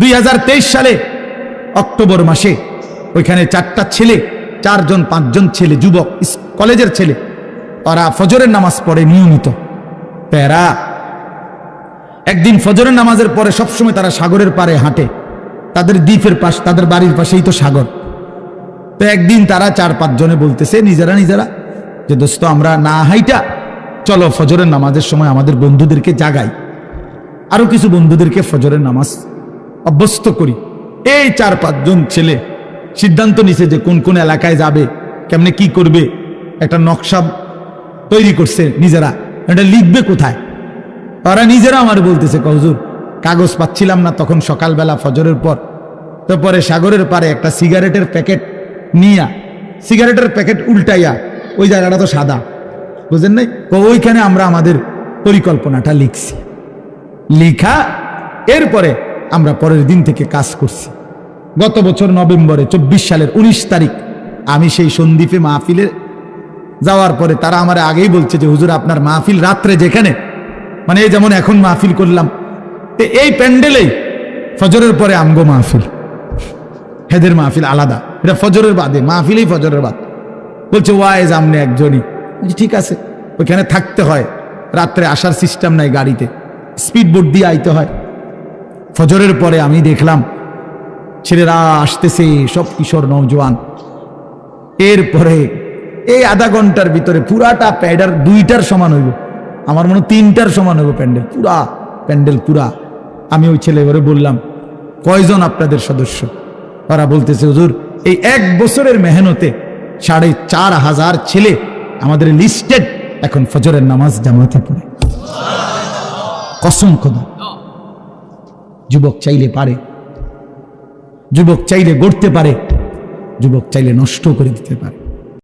দুই হাজার তেইশ সালে, অক্টোবর মাসে, ওইখানে চারটা ছেলে, চারজন, পাঁচজন ছেলে, যুবক কলেজের ছেলে ওরা ফজরের নামাজ পড়ে নিয়মিত। প্যারা। একদিন ফজরের নামাজের পরে সবসময় তারা সাগরের পারে হাঁটে। তাদের দ্বীপের পাশ, তাদের বাড়ির পাশেই তো সাগর। তো একদিন তারা চার, পাঁচজনে বলতেছে, নিজেরা নিজেরা, যে দোস্ত, আমরা না হাইটা, চলো ফজরের নামাজের সময় আমাদের বন্ধুদেরকে জাগাই। আরও কিছু বন্ধুদেরকে ফজরের নামাজ অভ্যস্ত করি। এই চার পাঁচজন ছেলে সিদ্ধান্ত নিছে যে কোন কোন এলাকায় যাবে, কেমনে কি করবে, একটা নকশা তৈরি করছে নিজেরা, এটা লিখবে কোথায়? তারা নিজেরা আমার বলতেছে কহুজুর কাগজ পাচ্ছিলাম না তখন সকালবেলা ফজরের পর। তারপরে সাগরের পারে একটা সিগারেটের প্যাকেট নিয়া, সিগারেটের প্যাকেট উল্টাইয়া, ওই জায়গাটা তো সাদা। বুঝলেন নাই? ওইখানে আমরা আমাদের পরিকল্পনাটা লিখছি। লিখা, এরপরে আমরা পরের দিন থেকে কাজ করছি। গত বছর নভেম্বরে চব্বিশ সালের ১৯ তারিখ আমি সেই সন্দীপে মাহফিলে যাওয়ার পরে তারা আমার আগেই বলছে যে, হুজুর, আপনার মাহফিল রাত্রে যেখানে? মানে এই যেমন এখন মাহফিল করলাম। এই প্যান্ডেলেই ফজরের পরে আমগো মাহফিল। হেদের মাহফিল আলাদা। এটা ফজরের বাদে, মাহফিলেই ফজরের বাদ। বলছে, ওয়াইজ আমনে একজনই। ঠিক আছে। ওইখানে থাকতে হয়। রাত্রে আসার সিস্টেম নাই গাড়িতে। স্পিড বোট দিয়ে আইতে হয়। ফজরের পরে আমি দেখলাম, ছেলেরা আসতেছে সব কিশোর নৌজওয়ান এরপরে এই আধা ঘণ্টার ভিতরে পুরাটা প্যাডার দুইটার সমান হইব। আমার মনে তিনটার সমান হইব প্যান্ডেল, পুরা প্যান্ডেল পুরা। আমি ওই ছেলে এবারে বললাম, কয়জন আপনাদের সদস্য? ওরা বলতেছে, হুজুর, এই এক বছরের মেহনতে সাড়ে চার হাজার ছেলে আমাদের লিস্টেড এখন ফজরের নামাজ জামাতে পড়ে। কসম খোদা। যুবক চাইলে পারে। যুবক চাইলে গড়তে পারে। যুবক চাইলে নষ্ট করে দিতে পারে।